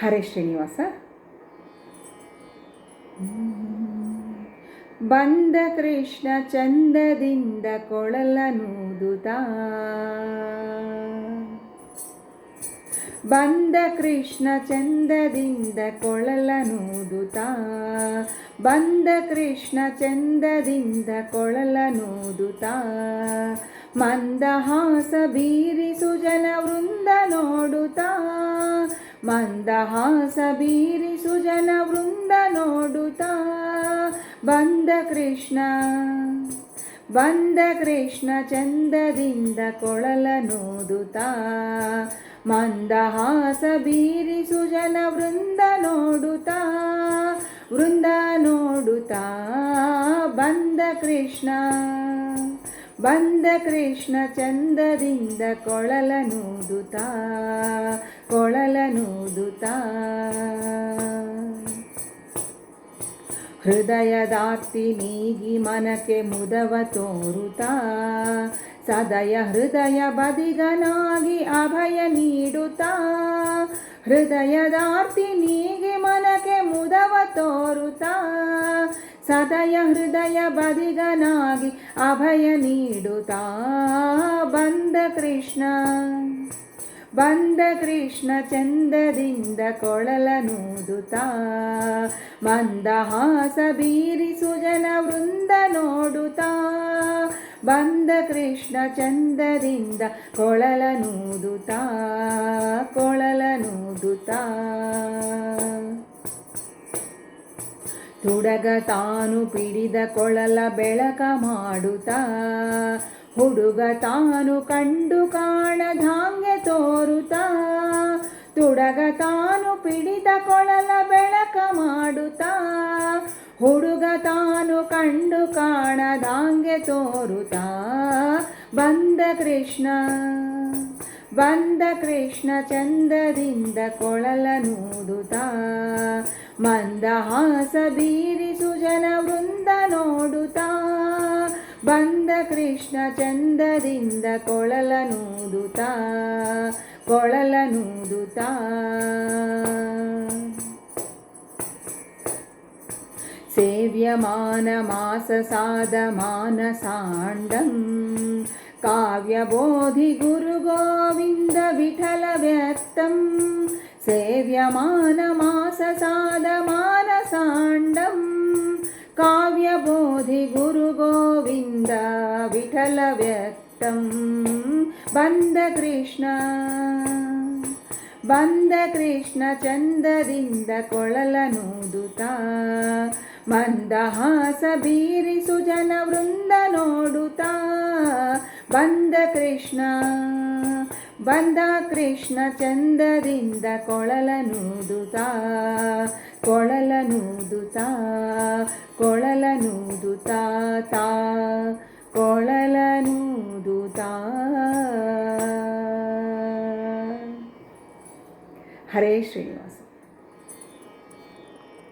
ಹರೇ ಶ್ರೀನಿವಾಸ. ಬಂದ ಕೃಷ್ಣ ಚಂದದಿಂದ ಕೊಳಲನೂದುತ್ತಾ ಬಂದ ಕೃಷ್ಣ ಚಂದದಿಂದ ಕೊಳಲನೂದುತ್ತಾ ಬಂದ ಕೃಷ್ಣ ಚಂದದಿಂದ ಕೊಳಲನೂದುತ್ತಾ ಮಂದಹಾಸ ಬೀರಿಸು ಜನ ವೃಂದ ನೋಡುತ್ತಾ ಮಂದಹಾಸ ಬೀರಿ ಸುಜನ ವೃಂದ ನೋಡುತ್ತಾ. ಬಂದ ಕೃಷ್ಣ ಬಂದ ಕೃಷ್ಣ ಚಂದದಿಂದ ಕೊಳಲ ನೋಡುತ್ತಾ. ಮಂದಹಾಸ ಬೀರಿ ಸುಜನ ವೃಂದ ನೋಡುತ್ತಾ ವೃಂದ ನೋಡುತ್ತಾ. ಬಂದ ಕೃಷ್ಣ ಬಂದ ಕೃಷ್ಣ ಚಂದದಿಂದ ಕೊಳಲ ನೂದುತ್ತಾ ಕೊಳಲ ಹೃದಯದಾತಿ ಹೃದಯದಾರ್ತಿ ನೀಗಿ ಮನಕ್ಕೆ ಮುದವ ತೋರುತ್ತಾ ಸದಯ ಹೃದಯ ಬದಿಗನಾಗಿ ಅಭಯ ನೀಡುತ್ತಾ ಹೃದಯದಾರ್ತಿ ನೀಗಿ ಮನಕ್ಕೆ ಮುದವ ತೋರುತ್ತಾ ಸದಯ ಹೃದಯ ಬದಿಗನಾಗಿ ಅಭಯ ನೀಡುತ್ತಾ ಬಂದ ಕೃಷ್ಣ. ಬಂದ ಕೃಷ್ಣ ಚಂದದಿಂದ ಕೊಳಲ ನೂದುತ್ತಾ ಮಂದಹಾಸ ಬೀರಿಸು ಜನ ವೃಂದ ನೋಡುತ್ತಾ, ಬಂದ ಕೃಷ್ಣ ಚಂದದಿಂದ ಕೊಳಲ ನೂದುತ್ತಾ ಕೊಳಲ ನೂದುತ್ತಾ ತುಡಗ ತಾನು ಪಿಡಿದ ಕೊಳಲ ಬೆಳಕ ಮಾಡುತ್ತಾ? ಹುಡುಗ ತಾನು ಕಂಡು ಕಾಣಧಾಂಗೆ ತೋರುತ್ತಾ? ತುಡಗ ತಾನು ಪಿಡಿದ ಕೊಳಲ ಬೆಳಕ ಮಾಡುತ್ತಾ? ಹುಡುಗ ತಾನು ಕಂಡು ಕಾಣದಾಂಗೆ ತೋರುತ್ತಾ? ಬಂದ ಕೃಷ್ಣ. ಬಂದ ಕೃಷ್ಣ ಚಂದದಿಂದ ಕೊಳಲ ನೂದುತ್ತಾ ಮಂದಹಾಸ ಬೀರಿಸು ಜನ ವೃಂದ ನೋಡುತ್ತಾ, ಬಂದ ಕೃಷ್ಣ ಚಂದದಿಂದ ಕೊಳಲ ನೂದುತ್ತಾ ಕೊಳಲ ನೂದುತ್ತಾ ಸೇವ್ಯಮಾನ ಮಾಸ ಸಾದ ಮಾನಸಾಂಡಂ ಕಾವ್ಯಬೋಧಿ ಗುರು ಗೋವಿಂದ ವಿಠಲ ವ್ಯಕ್ತಂ ಸೇವ್ಯಮಾನ ಮಾಸ ಸಾದ ಮಾನಸಾಂಡಂ ಕಾವ್ಯಬೋಧಿ ಗುರು ಗೋವಿಂದ ವಿಠಲ ವ್ಯಕ್ತಂ ಬಂದ ಕೃಷ್ಣ ಬಂದ ಕೃಷ್ಣ ಚಂದದಿಂದ ಕೊಳಲ ನೂದುತ್ತಾ ಮಂದಹಾಸ ಬೀರಿಸು ಜನ ವೃಂದ ನೋಡುತ್ತಾ ಬಂದ ಕೃಷ್ಣ ಬಂದ ಕೃಷ್ಣ ಚಂದದಿಂದ ಕೊಳಲ ನೂದುತ್ತಾ ಕೊಳಲ ನೂದುತ್ತಾ ಕೊಳಲ ನೂದುತ್ತಾ ತಾ ಕೊಳಲ ನೂದುತ್ತಾ ಹರೇ ಶ್ರೀನಿವಾಸ.